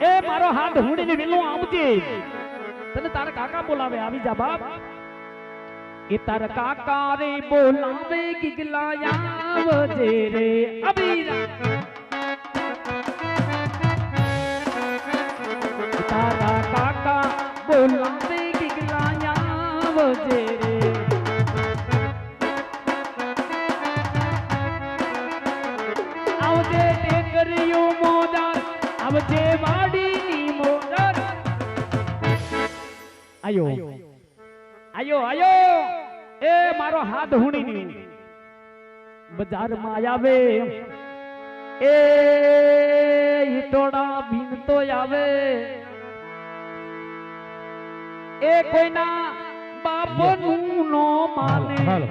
એ મારો હાથ હુડીને વિલું આવજે તને તારા કાકા બોલાવે, આવી જા બાપ. એ તારા કાકા રે બોલાવે ગીગલા આવજે રે આવી આવજે વાડીની મોદાર આયો. આયો. આયો એ મારો હાથ હુણીની. બજારમાં આવે. એ ઈટોડા ભીનતો આવે. એ કોઈના બાપનું નો માને.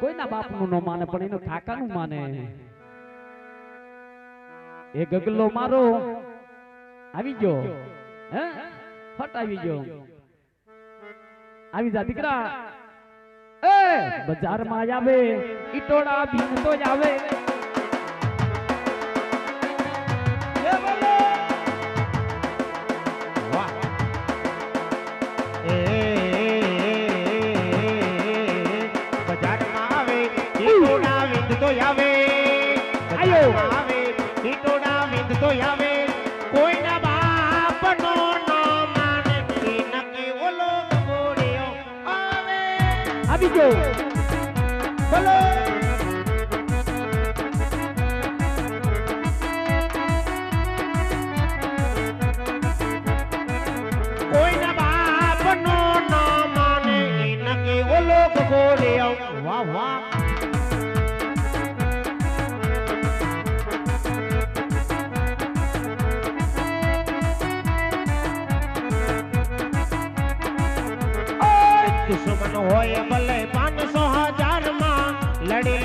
કોઈના બાપનું નો માને પણ એનું કાકાનું માને. એ ગગલો મારો. આવી ગયો. હે? ફટ આવી ગયો. આવી જા દીકરા. એ બજારમાં આવે. ઈટોડા ભીન તો જ આવે. તો આવે. કોઈના બાપનો નો માને ઈ નક્કી ઓલો ગોળિયો આવે. આવી ગયો બોલો. કોઈના બાપનો નો માને ઈ ઓલો ગોળિયો વાહ વાહ. દુશ્મન હોય ભલે પાંચસો હજારમાં લડી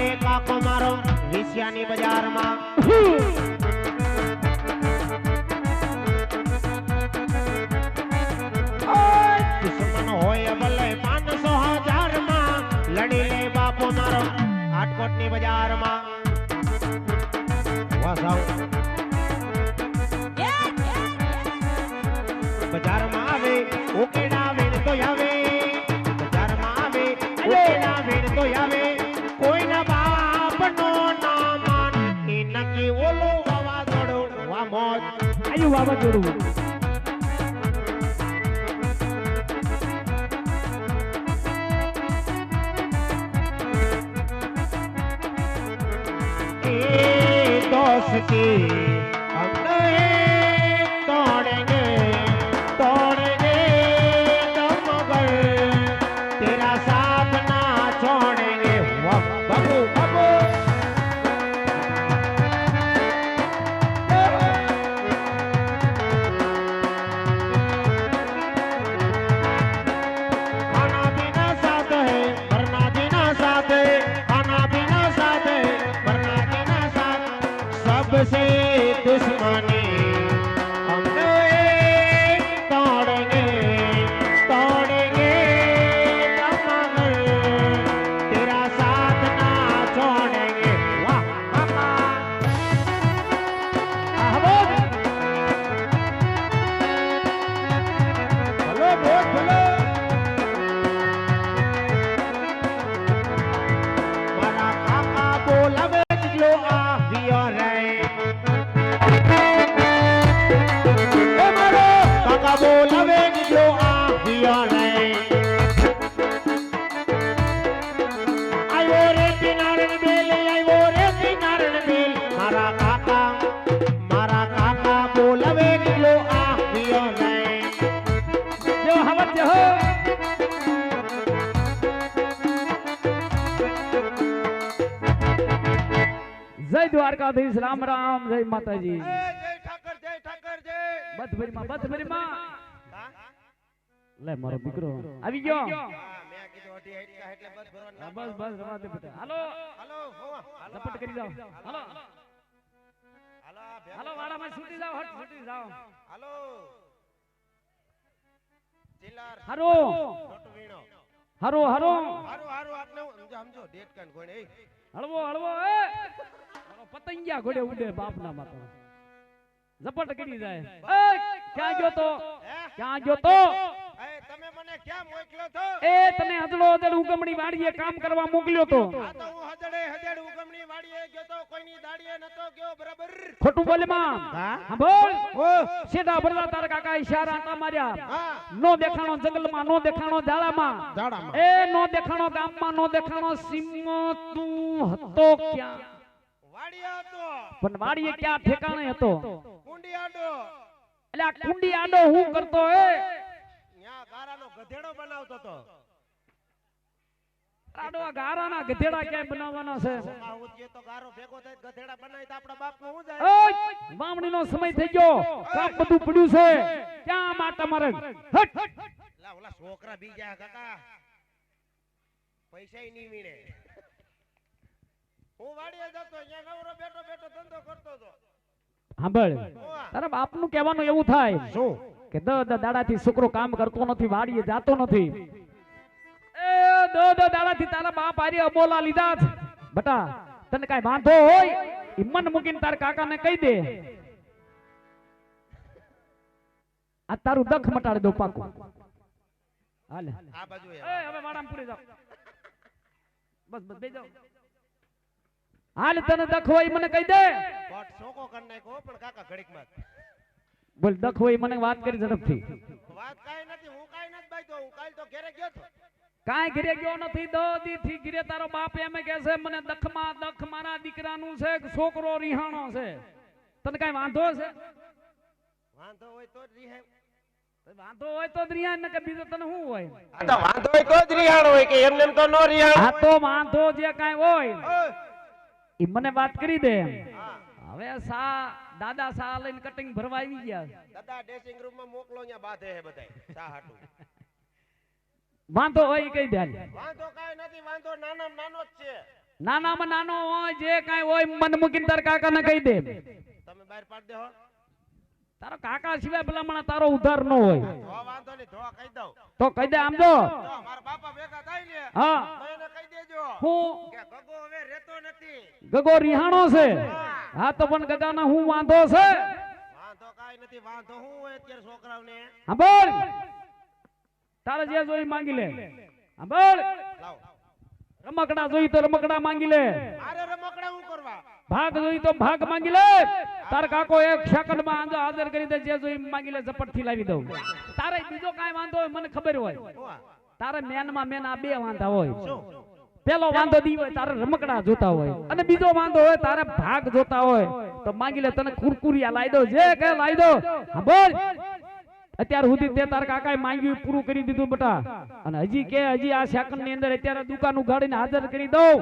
મારો વિશ્યાની બજારમાં. દુશ્મન હોય ભલે પાંચસો હજારમાં બાપો મારો આટકોટ બજારમાં. મોજ આયુ વાવાઝોડું. ए માતાજી. જય ઠાકર જય જય. લે મારો દીકરો. આવી ગયો. મેં કીધું અઢી હાઈટકા એટલે બસ બસ બસ રવા દે બેટા હાલો હાલો લપટ કરી જાઓ. હાલો હાલો. વાડામાં છૂટી જાઓ હટ છૂટી જાઓ. હાલો. જિલ્લાર હારો. છોટું વીણો. હારો હારો. હારું હારું આપને સમજો સમજો ડેટ કાન કોણ એ. હળવો હળવો એ. પતંગિયા ઘોડે ઉડે બાપના માતા ઝપટ કરી જાય એ ક્યાં ગયો તો હે ક્યાં ગયો તો એ તમે મને ક્યાં મોકલ્યો છો એ તને હજડો હજડ ઉગમણી વાડીએ કામ કરવા મોકલ્યો તો આ તો હું હજડે હજડ ઉગમણી વાડીએ ગયો તો કોઈની દાડીએ નતો ગયો બરાબર ખોટું બોલે માં હા? હા બોલ ઓ સીધા ભરલા તારા કાકા ઈશારા આટા માર્યા હા નો દેખાણો જંગલમાં નો દેખાણો ઝાડામાં જાડામાં એ નો દેખાણો ગામમાં નો દેખાણો સીમો તું હતો ક્યાં વાડીએ હતો પણ વાડીએ ક્યાં ઠેકાણે હતો? કુંડી આડો એટલે આ કુંડી આડો હું કરતો એ ન્યા ગારાનો ગધેડો બનાવતો તો આડો ગારાના ગધેડા ક્યાંય બનાવવાના છે? આવું તો ગારો ભેગો થાય ગધેડા બનાવી તો આપણા બાપનું શું જાય? ઓય! વાવણીનો સમય થઈ ગયો. કામ બધું પડ્યું છે. ક્યાં માટા તમારે હટ! લા ઓલા છોકરા બી ગયા કાકા. પૈસા નહીં હું વાડીએ જતો અહીંયા નવરો બેઠો બેઠો ધંધો કરતો હતો. સાંભળ તારા બાપનું કહેવાનું એવું થાય શું? કે દ દ દાડાથી છોકરો કામ કરતો નથી વાડીએ જાતો નથી. એ દ દ દાડાથી તારા બાપ આરી અબોલા લીધા છે. બટા તને કાઈ વાંધો હોય? ઈ મન મૂકીને તાર કાકાને કહી દે. આ તારું દખ મટાડી દો પાકું. હાલે. આ બાજુ એ હવે વાડામાં પૂરી જાઓ. બસ બસ બે જાઓ. હાલ તને દખવાઈ મને કહી દે. કોટ સોકો કર નાખો પણ કાકા ઘડીકમાં બોલ દખવાઈ મને વાત કરી ઝડપથી. વાત કાઈ નથી હું કાઈ નથી બાઈતો હું કાલ તો ઘરે ગયો તો કાઈ ઘરે ગયો નથી દદી થી ઘરે તારો બાપ એમ કહે છે મને દખમાં દખ મારા દીકરાનું છે કે છોકરો રિહાણો છે. તને કાઈ વાંધો છે? વાંધો હોય તો રિહે વાંધો હોય તો જ રિહાણ કે બીજો તને શું હોય? આ તો વાંધો હોય તો જ રિહાણ હોય કે એમને એમ તો નો રિહાણ આ તો વાંધો જે કાઈ હોય. મને વાત કરી દે હવે સા દાદા સા લઈને કટિંગ ભરવા આવી ગયા. દાદા ડ્રેસિંગ રૂમમાં મોકલો અહીંયા બાધે હે બધાય. સા હાટુ. વાંધો હોય કઈ દે વાંધો કાંઈ નથી વાંધો નાનામાં નાનો જ છે. નાનામાં નાનો હોય જે કાંઈ હોય મન મૂકીને તાર કાકા ને કહી દે તમે બહાર પાડી દેહો તારો કાકા સિવાય ભલામણા તારો ઉધાર ન હોય. તો વાંધો નહીં ધો કહી દઉં. તો કહી દે આમ જો. જો મારા બાપા ભેગા થાય ને હા. એને કહી દેજો. હું કે ગગો હવે રહેતો નથી ગગો રિહાણો છે. હા તો પણ ગગાના હું વાંધો છે? વાંધો કાંઈ નથી વાંધો હું હોય અત્યારે છોકરાઓને. હા બોલ તારે જે જોઈ માંગી લે. હા બોલ રમકડા જોઈ તો રમકડા માંગી લે. મારે રમકડા હું કરવા? ભાગ જોઈ તો ભાગ માંગી લે. તાર કાકો એક સેકન્ડમાં હાજર કરી દે જે જોઈ માંગી લે ઝપટથી લાવી દઉં. તારે બીજો કાંઈ વાંધો હોય મને ખબર હોય. તારે મેનમાં મેન આ બે વાંધા હોય. પેલો વાંધો દી હોય તારે રમકડા જોતા હોય. અને બીજો વાંધો હોય તારે ભાગ જોતા હોય. તો માંગી લે તને કુરકુરિયા લાવી દો જે કે લાવી દો બોલ અત્યાર સુધી તે તાર કાકાએ માંગ્યું પૂરું કરી દીધું બેટા. અને હજી કે હજી આ સેકન્ડની અંદર અત્યારે દુકાન ઉગાડીને હાજર કરી દઉં.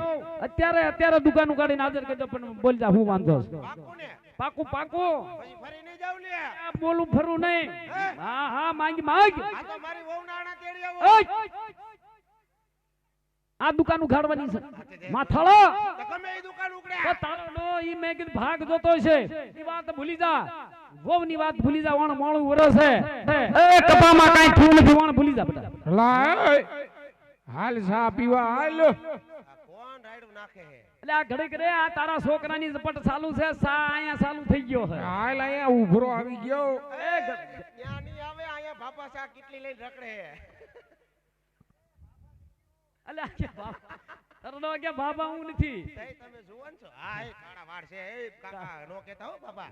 અત્યારે અત્યારે દુકાન ઉગાડીને હાજર કરી દો પણ બોલ જા હું વાંધો છે. પાકું પાકું. પાકું ફરી નહીં જાવ લે બોલું ફરું નહીં. હા? હા માંગી માંગ. મારી વહુ નાણા તેડી આવો! આ દુકાન ઉઘાડવાની છે. માથાળો! તો ગમે એ દુકાન તો ઉકળ્યા ઈ મેં કીધું ભાગ જોતો છે. ઈ વાત ભૂલી જા. વહુ ની વાત ભૂલી જા વણ મોણું વરસ એ કપામાં કાઈ થયું નથી. વણ ભૂલી જા બેટા લાય હાલ સા પીવા હાલ. કોણ રાયડું નાખે હે? એટલે આ ઘડીક રે આ તારા છોકરાની ઝપટ ચાલુ છે. સા અહીંયા ચાલુ થઈ ગયો છે. હાલ અહીંયા ઉભરો આવી ગયો. એ ત્યાં નહીં આવે અહીંયા બાપા શા કેટલી લઈને રખડે આ કે બાપા. તરનો કે બાબા હું નથી. તમે જુવાન છો. હા એ કાળા વાળ છે. એ કાકા નો કેતા હો બાબા.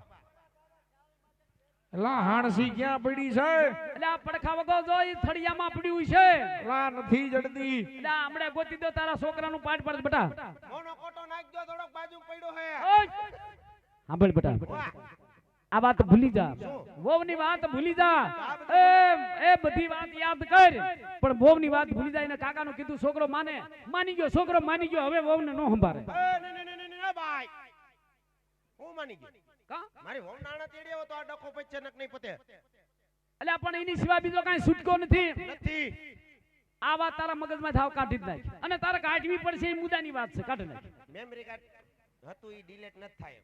લા હાણસી ક્યાં પડી છે? એટલે આ પડખા વગો જો ઈ થળિયામાં પડ્યું છે. લા નથી જડતી. એટલે હમણે ગોતી દો તારા છોકરાનું પાટ પાડ બેટા. મોનો કોટો નાખ દો થોડોક બાજુ પડ્યો હે. સાંભળ બેટા. આ વાત ભૂલી જા. વહુની વાત ભૂલી જા એ બધી વાત યાદ કર. પણ વહુની વાત ભૂલી જાય ને કાકાનું કીધું છોકરો માને. માની ગયો છોકરો માની ગયો. હવે વહુને નો સંભાળે. ને ને ને ને ને ભાઈ. હું માની ગયો? કા? મારી વહુ નાણા તેડી તો આ ડખો પચે નક નહીં પતે. અલ્યા પણ એની સિવાય બીજો કાઈ છૂટકો નથી. નથી. આ વાત તારા મગજમાં થાવ કાઢી જ નાખ. અને તારે કાઢવી પડશે એ મુદ્દાની વાત છે કાઢી નાખ. મેમરી કાર્ડ હતું ઈ ડિલીટ નથી થાય.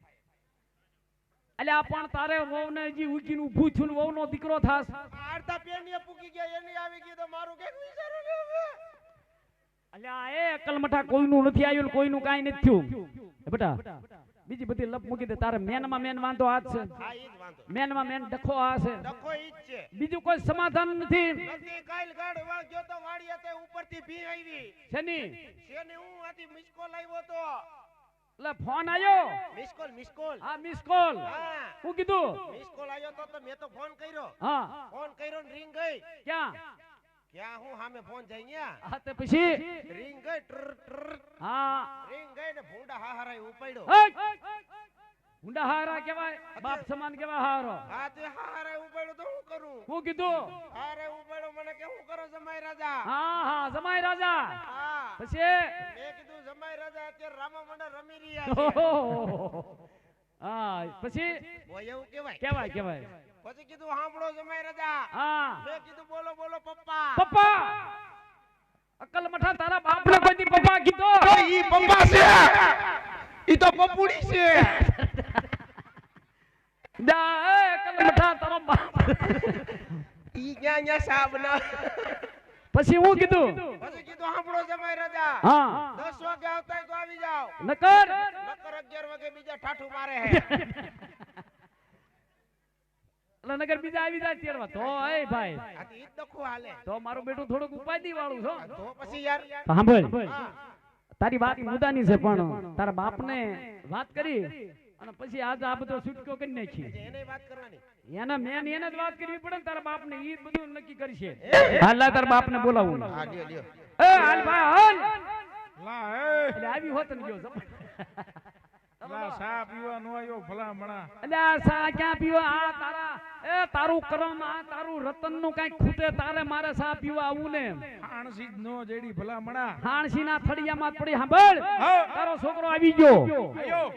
અલ્યા પણ તારે વહુને હજી ઉકીને ઊભું વહુનો દીકરો થાસ આ પેનીએ પૂકી ગયા એની આવી ગઈ તો મારું કે વિચારું ને હવે. અલ્યા એ અકલમઠા કોઈનું નથી આવ્યું કોઈનું કાંઈ નથી થયું. બેટા બીજી બધી લપ મૂકી દે. તારે મેનમાં મેન વાંધો આ છે. મેનમાં મેન ડખો આ છે. ડખો ઈ છે. બીજું કોઈ સમાધાન નથી. નથી કાલ ગાડવા ગયો તો વાડીએ તે ઉપરથી ભી આવી. શેની? શેને? હું આથી લાવ્યો કોલ તો. એટલે ફોન આવ્યો મિસ કોલ મિસ કોલ હા મિસ કોલ હા. હું કીધું? મિસ કોલ આવ્યો તો તો મેં તો ફોન કર્યો. હા. ફોન કર્યો ને રિંગ ગઈ. ક્યાં? ક્યાં હું સામે ફોન જઈ ન્યા? હા તે પછી? રિંગ ગઈ ટ્ર ટ્ર હા. રિંગ ગઈ ને ભૂંડા હાહારાય ઉપાડ્યો. હે! ઊંડા હારા કેવાય બાપ સમાન કેવાય હારો. હા તે હાહારાય ઉપાડ્યો તો હું કરું? હું કીધું? હારે ઉપાડ્યો મને કે હું કરો જમાઈ રાજા? હા હા જમાઈ રાજા. હા. પછી? મેં કીધું જમાઈ રાજા અત્યારે રામા મંડળ રમી રહ્યા છે. હા પછી? બોય એવું કહેવાય. કેવાય કેવાય પછી કીધું સાંભળો જમાઈ રાજા. હા. મેં કીધું બોલો બોલો પપ્પા. પપ્પા! અકલ મઠા તારા બાપને કોઈ દી પપ્પા કીધો. ઈ પપ્પા છે. ઈ તો પપુડી છે. જા એ અકલ મઠા તારો બાપ. ઈ ક્યાં ક્યાં સાબના. પછી હું કીધું? પછી કીધું સાંભળો જમાઈ રાજા. હા. 10 વાગે આવતા તો આવી જાવ નકર. નકર અગિયાર વાગે બીજા ઠાઠું મારે હે. એટલે નગર બીજા આવી જાય તેડવા. તો એ ભાઈ. ઈ દખો હાલે. તો મારું બેટું થોડુંક ઉપાધિ વાળું છો તો પછી યાર. સાંભળ તારી વાત મુદાની છે પણ તારા બાપને વાત કરી. અને પછી આજ આ બધો છૂટકો કરી નાખી એને વાત કરવાની. એને મેન એને જ વાત કરવી પડે ને તારા બાપને ઈ જ બધું નક્કી કરશે. હાલ તારા બાપ બાપને બોલાવું હા લ્યો લ્યો એ હાલ ભાઈ હાલ. લા એ. એટલે આવી હોત ને ગયો સા પીવા નો આયો ભલામણા એટલે આ સા ક્યાં પીવા? આ તારા એ તારું કરમ આ તારું રતનનું કઈ ખૂટે તારે મારે સા પીવા આવું ને? આણસી નો જેડી ભલામણા હાણસી ના થડિયામાં જ પડી સાંભળ તારો છોકરો આવી ગયો.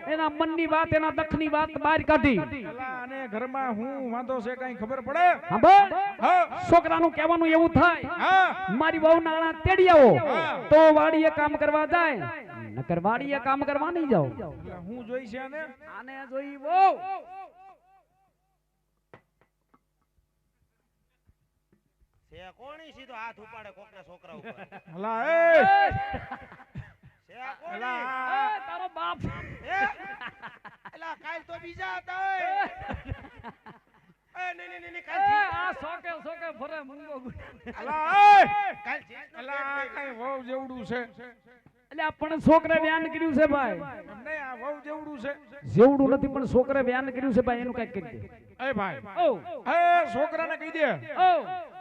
એના મનની વાત એના દખની વાત બહાર કાઢી. ઘરમાં હું વાંધો છે કઈ ખબર પડે? સાંભળનું કહેવાનું એવું થાય. હા. મારી બહુ નાણા તેડી આવો. તો વાડીએ કામ કરવા જાય. નકર વાડીએ કામ કરવા નહીં જાવ હું જોઈ છે ને આને જોઈ વહુ. છે કોણી સીધો હાથ ઉપાડે કોકના છોકરા ઉપર. હલા એ! છે કોણી? એ, તારો બાપ. એ એલા કાલ તો બીજા હતા ઓય. એ. નહીં નહીં નહીં કાલ આ સોકે સોકે ફરે મૂંગો. એ! કાલ જીત લા આ કઈ વહુ જેવડું છે. એટલે પણ છોકરે વ્યાન કર્યું છે ભાઈ. એમ આ વહુ જેવડું છે. જેવડું નથી પણ છોકરે વ્યાન કર્યું છે ભાઈ એનું કંઈક કરી દે. એ ભાઈ. ઓ. એ છોકરાને કહી દે. ઓ.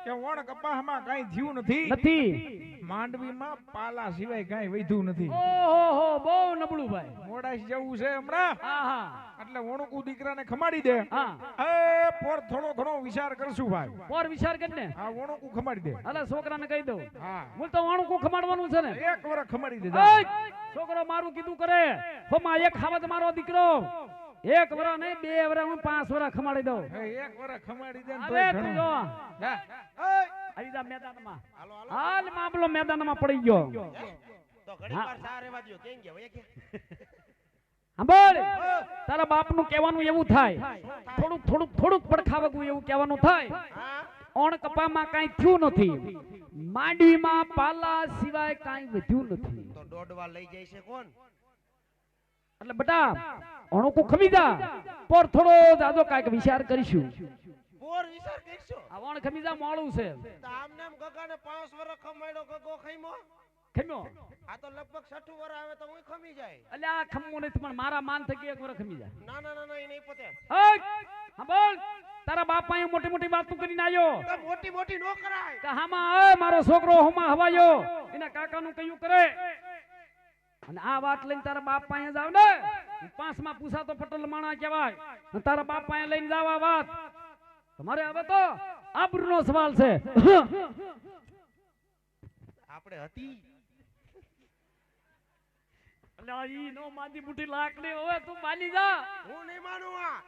કે વણ કપાહમાં કઈ થયું નથી? નથી. માંડવીમાં પાલા સિવાય કઈ વધ્યું નથી. ઓહો બહુ નબળું ભાઈ. મોડાઈ જવું છે હમણાં? હા હા. એટલે વણુકુ દીકરાને ખમાડી દે. હા. એ પોર થોડો ઘણો વિચાર કરશું ભાઈ. પોર વિચાર કરી ને આ વણુકુ ખમાડી દે. અલે છોકરાને કહી દઉં. હા. હું તો વાણું ખમાડવાનું છે ને. એક વાર ખમાડી દે છોકરો મારું કીધું કરે. હોમાં એક ખાવત મારો દીકરો. એક વરા નહીં બે વરા હું પાંચ વરા ખમાડી દઉં. એક વરા ખમાડી દે ને હવે તું જો. જા. મેદાનમાં. હાલો હાલો. હાલ મામલો મેદાનમાં પડી ગયો. તો ઘડી વાર સારે વાજ્યો કેમ ગયા વયા ગયા સાંભળ તારા બાપનું કહેવાનું એવું થાય. થોડુંક થોડુંક થોડુંક પડખાવગું એવું કહેવાનું થાય. હા. ઓણ કપામાં કાંઈ થયું નથી. માંડવીમાં પાલા સિવાય કાંઈ વધ્યું નથી. તો દોડવા લઈ જાય છે કોણ? એટલે બટા અણુકુ ખમી જા. પર થોડો જાજો કાંઈક વિચાર કરીશું. બોર વિચાર કરશો? આ ખમી જા મોળું છે. તો આમને ગગાને 5 વર્ષ ખમાડ્યો ગગો ખઈમો ખમ્યો? આ તો લગભગ છઠ્ઠું વર્ષ આવે તો હું ખમી જાય. એટલે આ ખમવું નથી પણ મારા માન થકી એક વર ખમી જાય. ના ના ના એ નહીં પતે. હા બોલ. તારા બાપ અહીં મોટી મોટી વાતો કરીને આવ્યો. તો મોટી મોટી નો કરાય. કે હામાં મારો છોકરો હોમાં હવાયો. એના કાકાનું કયું કરે? અને આ વાત લઈને તારા બાપ પાસે જાવ ને. પાંચમાં પૂછાતો પટેલ માણા કહેવાય. તારા બાપ પાસે લઈને જાવ આ વાત. તમારે હવે તો આબરૂનો સવાલ છે. આપણે હતી. ઈ નો માંદી બુટી લાકડી હવે તું માની જા. હું નહીં માનું આ.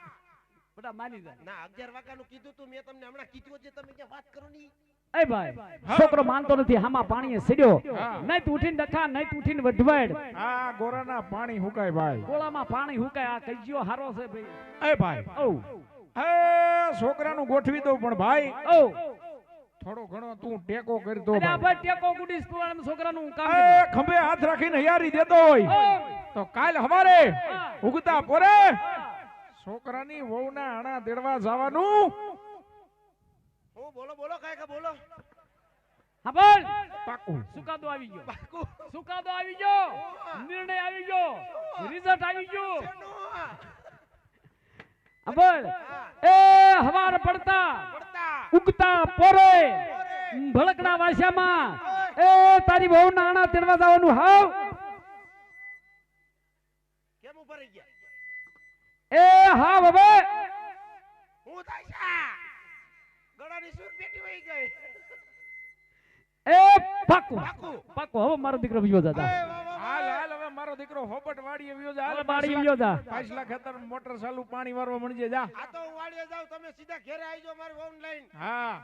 બધા માની જા. ના અગિયાર વાગ્યાનું કીધું તું મેં તમને હમણાં કીધું છે તમે વાત કરો ની એ ભાઈ છોકરો માનતો નથી હામાં પાણીએ સીડ્યો. નહીં તું ઉઠીને ડખા નહીં તું ઉઠીને વઢવાડ. આ ગોરાના પાણી હુકાય ભાઈ. ગોળામાં પાણી હુકાય આ કજિયો હારો છે ભાઈ. એ ભાઈ. ઓ. હે છોકરાનું ગોઠવી દઉં પણ ભાઈ. ઓ. થોડો ઘણો તું ટેકો કરતો અરે આ ભાઈ. ટેકો ગુડી સ્કૂલ છોકરાનું કામ એ ખંભે હાથ રાખીને હયારી દેતો હોય. તો કાલ હવારે ઉગતા પોરે છોકરાની વહુના આણા દેડવા જવાનું. હું બોલો બોલો કાંઈ કે બોલો. હા બોલ પાકું. સુકાદો આવી ગયો. પાકું. સુકાદો આવી ગયો. નિર્ણય આવી ગયો. રિઝલ્ટ આવી ગયો? હા. બોલ એ હવાર પડતા. પડતા. ઉગતા પોરે. ભળકના વાસ્યામાં. એ તારી બહુ નાણા તેડવા જવાનું હાવ. કેમ ઉપર ગયા? એ હા હવે. હું થાય છે ગળાની સૂર વહી ગઈ. એ પાકું. પાકું. પાકું હવે મારો દીકરો બીજો દાદા. હાલ હાલ હવે મારો દીકરો હોબટ વાડીએ વ્યો જા. હાલ હાલ બાળી જા. પાછલા ખેતર મોટર ચાલુ પાણી વારવા મળી જા. આ તો હું વાડીએ જાવ તમે સીધા ઘેરે આવી જાઓ મારી ઓનલાઈન હા.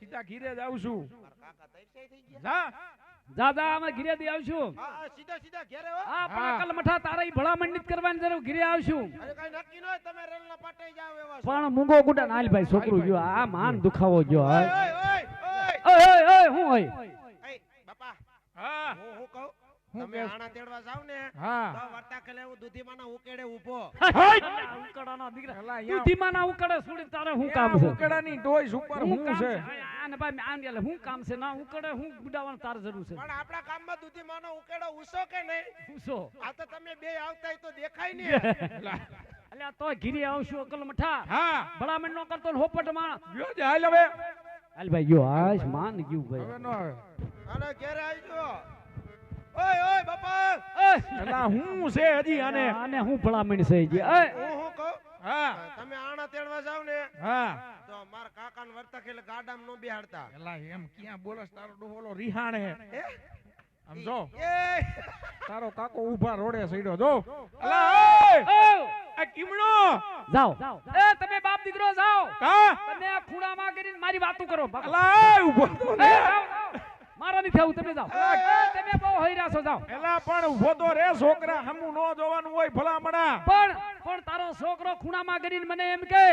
સીધા ઘીરે જ આવું મારા કાકા તૈયાર થઈ ગયા. જા. દાદા અમે ઘીરે થી આવશું. સીધા સીધા ઘેરે હો. આ પાકલ મઠા તારા ભળા મંડિત કરવાની જરૂર ઘીરે આવશું. અરે કઈ નક્કી ન હોય તમે રેલના પાટે જાઓ એવા પણ મૂંગો ગુડા નાલ ભાઈ છોકરું ગયો આ માન દુખાવો ગયો ઓય, ઓય, ઓય, ઓય. ઓય ઓય ઓય હું હોય? બાપા. હા. હું હું કહું? હું તમે આણા તેડવા જાવ ને હા. તો વર્તા કલે હું દૂધીમાના ઉકેડે ઊભો. ઉકડાના દીકરા. અલા, તું યા- ધીમાના ઉકળે છોડી તારે હું કામ છે? ઉકડાની ડોય ઉપર હું છે? આને ભાઈ આમ એટલે હું કામ છે? ના ઉકડે હું ગુડાવાનું તાર જરૂર છે. પણ આપણા ગામમાં દૂધીમાનો ઉકેડો ઉસો કે નહીં? ઉસો આ તો તમે બે આવતા તો દેખાય નહીં. અલા, અલ્યા તોય ઘીરે આવશું અકલ મઠા. હા. ભલામણ નો કરતો હોપટમાં વ્યો જા હાલ હવે. હાલ ભાઈ ગયો આશ માન ગયું હવે ભાઈ નો આવે. અને ઘેરે આવજો. ઓય ઓય બાપા! એ, અલા હું છે હજી આને? આને હું ભલામણ છે જી એ હું હું કહું? હા. તમે આણા તેડવા જાવ ને હા. તો મારા કાકાને વર્તા ખેલે ગાડામાં નો બેહાડતા. એલા એમ ક્યાં બોલસ? તારો ડોહોલો રિહાણે હે? સમજો એ. તારો કાકો ઊભા રોડે સડ્યો જો. અલા ઓય! આ કિમણો! જાઓ. એ તમે બાપ દીકરો જાઓ. કા? તમે આ ખૂણામાં કરીને મારી વાતો કરો અલા ઊભો. તો ને. મારા નથી આવું તમે જાઓ. તમે બહુ હૈરા છો જાઓ. એલા પણ ઊભો તો રે છોકરા હમુ નો જોવાનું હોય ભલામણા. પણ પણ તારો છોકરો ખૂણામાં કરીને મને એમ કે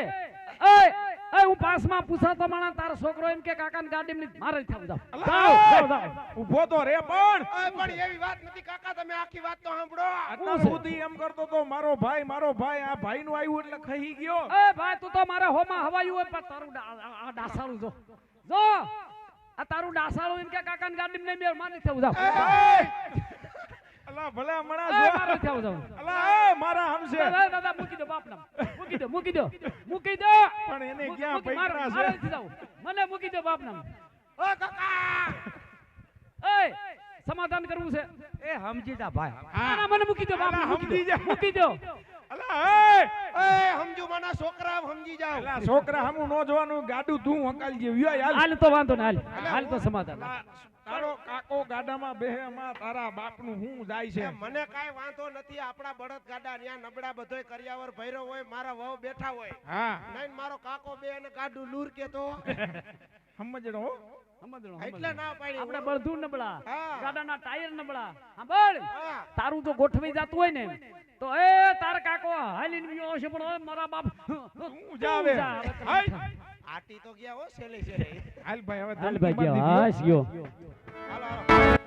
એ એ હું પાસમાં પૂછાતો માણા તારો છોકરો એમ કે કાકાને ગાડી મારે આવું જાઓ. જાઓ જાઓ જાઓ. ઊભો તો રે પણ. પણ એવી વાત નથી કાકા તમે આખી વાત તો સાંભળો. અત્યાર સુધી એમ કરતો તો મારો ભાઈ મારો ભાઈ આ ભાઈ નું આવ્યું એટલે ખાઈ ગયો. એ ભાઈ તું તો મારા હોમાં હવાયું હોય પણ તારું આ- આ ડાસાળું જો. જો આ તારું ડાસાળો એમ કે કાકાની ગાડી ને મેં મારે અલા ભલામણા એ, મારે જો. નથી આવું જાઓ. અલા એ મારા હમશે દાદા દાદા મૂકી દો બાપ નામ મૂકી દો મૂકી દો. મૂકી દો. પણ એને ક્યાં મૂકી- મારે- મારે છે? મને મૂકી દો બાપ નામ ઓ કાકા! એ સમાધાન કરવું છે. એ સમજી જા ભાઈ. ના, ના, મને મૂકી દો બાપ મૂકી દો. મૂકી દો. સમજુ માના છોકરા સમજી જાવ અલા છોકરા હમું નો જોવાનું ગાડું તું હકાલ જે વ્યો હાલ. હાલ તો વાંધો ને હાલ હાલ તો સમાધાન. તારો કાકો ગાડામાં બેહે માં તારા બાપનું હું જાય છે. મને કાંઈ વાંધો નથી આપણા બળદ ગાડા ન્યા નબળા બધોય કર્યાવર ભૈરો હોય મારા વહુ બેઠા હોય. હા. નહીં મારો કાકો બે અને ગાડું લૂર કે તો. સમજણો હો. સમજણો, એટલે ના પાડી આપણે બળધું નબળા હા. ગાડાના ટાયર નબળા. તારું જો ગોઠવી જાતું હોય ને તો એ તાર કાકો હાલીને ગયો છે પણ હવે મારા બાપ હું જા હવે. જા હવે તમે હાય. આટી તો ગયા હો સેલે છેલ્લે. હાલ ભાઈ હવે હાલ ભાઈ ગયો. હાસ ગયો. હાલો હાલો.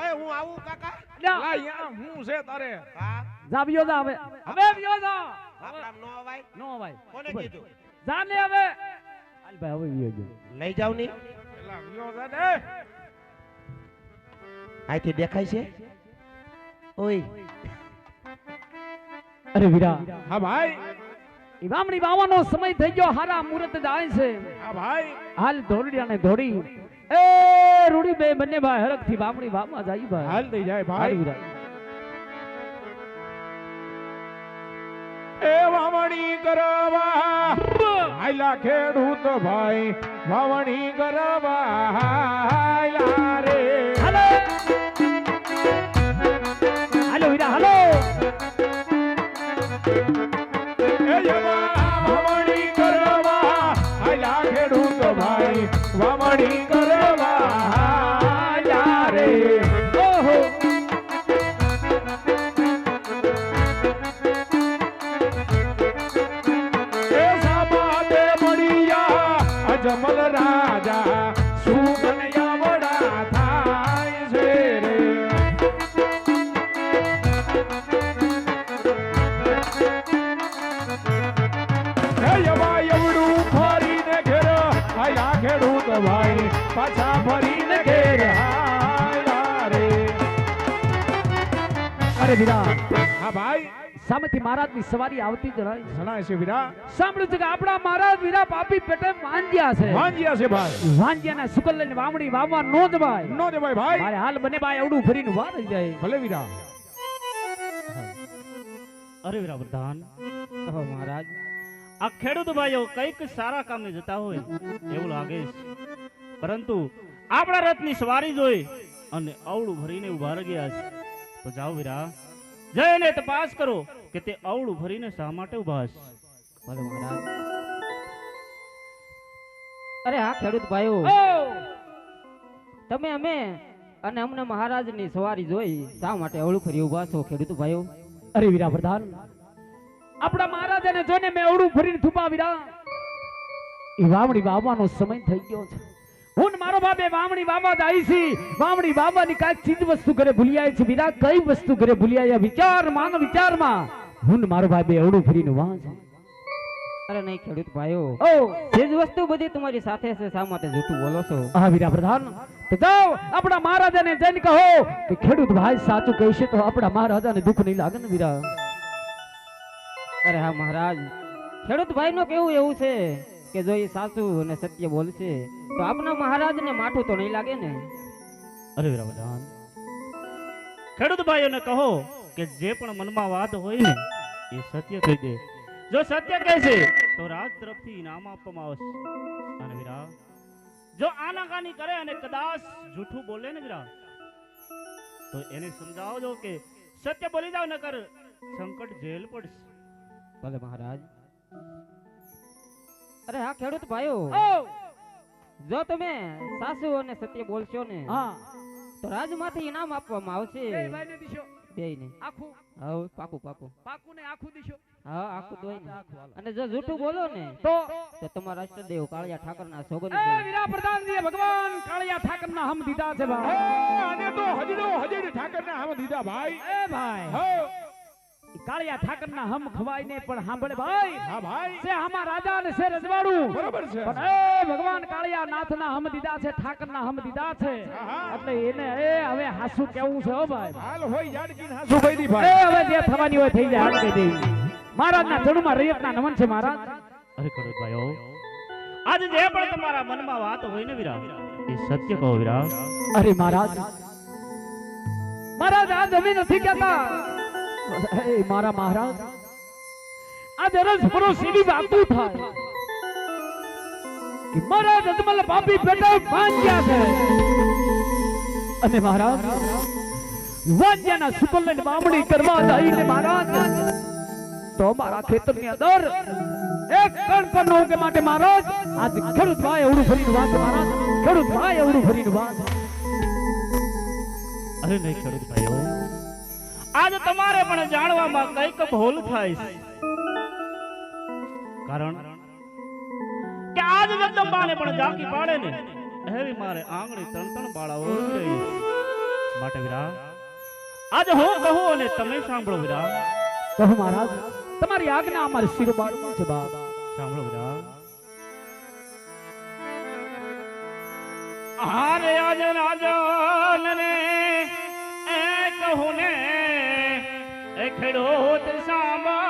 એ હું આવું કાકા? લા યા હું છે તારે? હા? જા વ્યો જા હવે. હવે વ્યો જા. આપણા નો અવાય? નો ભાઈ કોને કીધું? જા ને હવે. હાલ ભાઈ હવે વ્યો ગયો. લઈ જાવની? લા વ્યો જા ને. અહીંથી દેખાય છે? ઓય. અરે વીરા. હા ભાઈ. ઈવામણી વામણી વાવાનો સમય થઈ ગયો હારા મુહૂર્ત જાય છે. હા ભાઈ. હાલ ધોરડિયાને ધોડી એ રૂડી બે બંને ભાઈ હરખથી બામણી વામમાં જાય ભાઈ. હાલ થઈ જાય ભાઈ. વીરા. એ વાવણી કરવા. હાયલા ખેડૂત ભાઈ વાવણી કરવા. અરે વીરા. હા ભાઈ. સામેથી મહારાજની સવારી આવતી જણાય જણાય છે વીરા. સાંભળ્યું છે કે આપણા મહારાજ વીરા પાપી પેટે વાંજ્યા છે. વાંજ્યા છે ભાઈ. વાંજ્યાના શુકલ લઈને વામણી વાવવા નો જવાય. નો જવાય ભાઈ. મારે હાલ બને બાય એવડું ફરીને વાર જાય. ભલે વીરા. અરે વીરા પ્રધાન કહો મહારાજ. આ ખેડૂત ભાઈઓ કંઈક સારા કામે જતા હોય એવું લાગે છે. પરંતુ આપણા રથની સવારી જોઈ અને અવળું ભરીને ઊભા રહ્યા છે. તો જાઓ વીરા. જઈને તપાસ કરો કે તે અવળું ભરીને શા માટે ઊભા છે ભલે મહારાજ. અરે હા ખેડૂત ભાઈઓ. તમે અમે અને અમને મહારાજની સવારી જોઈ શા માટે અવળું ફરી ઊભા છો ખેડૂત ભાઈઓ? અરે વીરા પ્રધાન આપણા મહારાજાને જોઈને મેં અવળું ફરીને થુપાવીરા એ વાવણી વાવવાનો સમય થઈ ગયો છે. હું મારો બાપે વામણી બાબા આવી છી. બાબા ની કાંઈક ચીજ વસ્તુ ઘરે ભૂલી આવી છે બીજા કઈ વસ્તુ ઘરે ભૂલી આવ્યા વિચારમાં વિચારમાં. હું મારો ભાઈ બે ફરીને વાંચ અરે નહીં ખેડૂત ભાઈઓ ઓ! જે વસ્તુ બધી તમારી સાથે છે શા માટે જૂઠું બોલો છો? હા વીરા પ્રધાન. તો જાઓ આપણા મહારાજાને જઈને કહો કે ખેડૂત ભાઈ સાચું કહેશે તો આપણા મહારાજાને દુઃખ નહીં લાગે ને વીરા. અરે હા મહારાજ. ખેડૂત ભાઈ નું કેવું એવું છે? કે જો એ સાસુ અને સત્ય બોલશે, તો આપના મહારાજને માઠું તો નહીં લાગે ને? અરે વીરા ખેડૂત ભાઈઓને કહો કે જે પણ મનમાં વાત હોય ને, એ સત્ય કહી દે. જો સત્ય કહેશે તો રાજ તરફથી ઇનામ આપવામાં આવશે. અને વિરા, જો આનાકાની કરે અને કદાચ જૂઠું બોલે ને વિરા, તો એને સમજાવજો કે સત્ય બોલી જાવ નકર સંકટ જેલ પડશે. ભલે મહારાજ. અરે હા ખેડૂત ભાઈઓ. જો તમે સાસુ અને સત્ય બોલશો ને હા. તો રાજમાંથી ઇનામ આપવામાં આવશે. એ ભાઈને દીશો. બેયને. આખું. હા પાકું પાકું. પાકું ને આખું દીશો. હા આખું દોય ને. અને જો જૂઠું બોલો ને તો? તો તમારા ઇષ્ટદેવ કાળિયા ઠાકરના સોગંદ એ. વીરા પ્રધાનજીએ ભગવાન કાળિયા ઠાકરના હમ દીધા છે ભાઈ. અને તો હજડો હજડ ઠાકરને હમ દીધા ભાઈ. એ ભાઈ. હો ઈ ઠાકર ના હમ ખવાય ને પણ સાંભળે ભાઈ. હા ભાઈ. છે આમાં રાજા ને છે રજવાડું. બરાબર છે. પણ એ ભગવાન કાળિયા નાથના હમ દીધા છે ઠાકરના હમ દીધા છે. એટલે એને એ હવે હાસુ કેવું છે હો ભાઈ. હાલ હોય જાડકી ના શું કહી દી એ હવે જે થવાની હોય થઈ જાય હાલ કહી દેવી માં જન્મમાં રૈયતના નમન છે મહારાજ. અરે ખેડૂત ભાઈઓ આજ જે પણ તમારા મનમાં વાત હોય ને વિરા એ સત્ય કહો વિરા અરે મહારાજ. મહારાજ આ જમીન નથી કહેતા. એ મારા મહારાજ આ દરસ પરો સીધી વાતું થાય કે મારા રતમલ પાપી પેટા વાંચ્યા છે. અને મહારાજ વાંજ્યાના સુકલને બામણી કરવા જઈને મહારાજ, તો મારા ખેતરની અંદર એક કણ પણ નો કે માટે મહારાજ, આજ ખેડૂત ભાઈ એવડું ફરીને વાત મહારાજ ખેડૂત ભાઈ એવડું ફરીને વાત. અરે નહીં ખેડૂત ભાઈઓ આજ તમારે પણ જાણવામાં કંઈક ભૂલ થાય છે. કારણ કે આજ જગદંબાને પણ ઝાંકી પાડે ને એવી મારે આંગળી ત્રણ ત્રણ બાળાઓ માટે વિરા આજ હું કહું અને તમે સાંભળો વિરા કહો મહારાજ તમારી આજ્ઞા અમારે શિરોબાળમાં છે બાપ. સાંભળો વિરા હારે આજ રાજા ને એ કહું ને ખેડૂત સાંભળ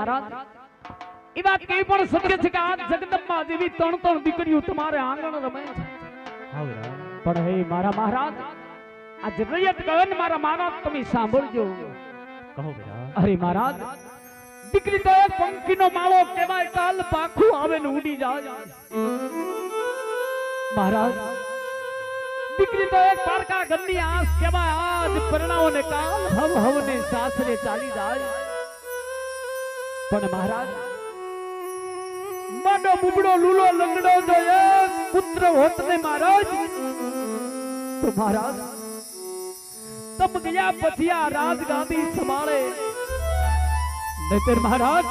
મહારાજ. એ વાત કઈ પણ સત્ય છે કે આ જગદંબા જેવી ત્રણ ત્રણ દીકરીઓ તમારે આંગણ રમે છે. પણ હે મારા મહારાજ આ જરૂરિયાત ગગન મારા મહારાજ તમે સાંભળજો. કહો અરે મહારાજ દીકરી તો પંખીનો માળો કહેવાય કાલ પાખું આવે ને ઉડી જાય. મહારાજ દીકરી તો એક પારકા ઘરની આસ કહેવાય આજ પરણાવો ને કાલ હવ હવ ને સાસરે ચાલી જાય. પણ મહારાજ, માનો બુબડો લૂલો લંગડો જો પુત્ર હોત ને મહારાજ, તો મહારાજ, તમ ગયા પછી આ ગાંધી સંભાળે. નહીતર મહારાજ,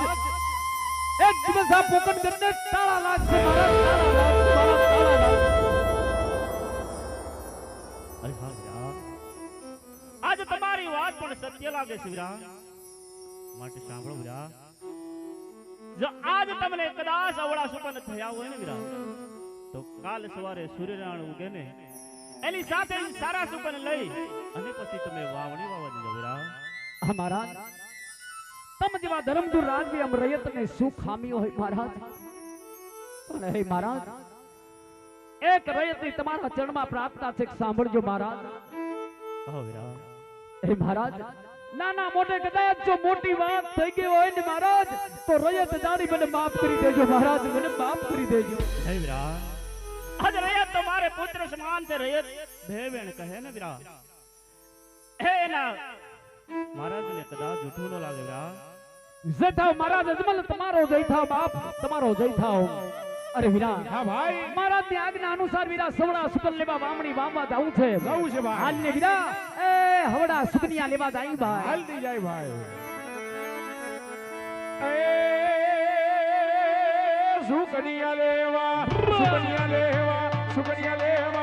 એક દિવસ આ પોકટ ગરને તાળા લાગશે મહારાજ આજે તમારી વાત પણ સત્ય લાગે છે માટે સાંભળો વીરા જો આજ તમને કદાચ અવળા સુપન થયા હોય ને વીરા તો કાલ સવારે સૂર્યનારાયણ ઉગે ને એની સાથે સારા સુપન લઈ અને પછી તમે વાવણી વાવા દેજો વીરા મહારાજ તમ જેવા ધર્મદુર રાજવી અમ રયત ને શું ખામી હોય મહારાજ. પણ હે મહારાજ એક રયતની તમારા ચરણમાં પ્રાર્થના છે સાંભળજો મહારાજ. હે મહારાજ નાના મોટે કદાચ જો મોટી વાત થઈ ગઈ હોય ને મહારાજ તો રયત જાણી મને માફ કરી દેજો મહારાજ મને માફ કરી દેજો. હે વીરા આજ રયત તો મારે પુત્ર સમાન છે રયત. ભેવેણ કહે ને વિરા હે ના મહારાજ ને કદાચ જૂઠું ન લાગે વિરા જેઠા મહારાજ અજમલ તમારો થાવ બાપ તમારો જય થાવ. અરે વીરા હા ભાઈ. મારા ત્યાગના અનુસાર વીરા સવડા સુકલ લેવા વામણી વામવા જવું છે. જવું છે ભાઈ. હાલને વીરા એ હવડા સુકનિયા લેવા જાય ભાઈ. હાલતી જાય ભાઈ. એ સુકનિયા લેવા સુકનિયા લેવા સુકનિયા લેવા.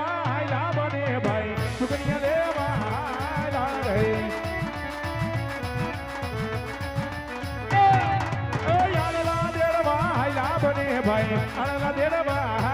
દેડવા હાયલા બને ભાઈ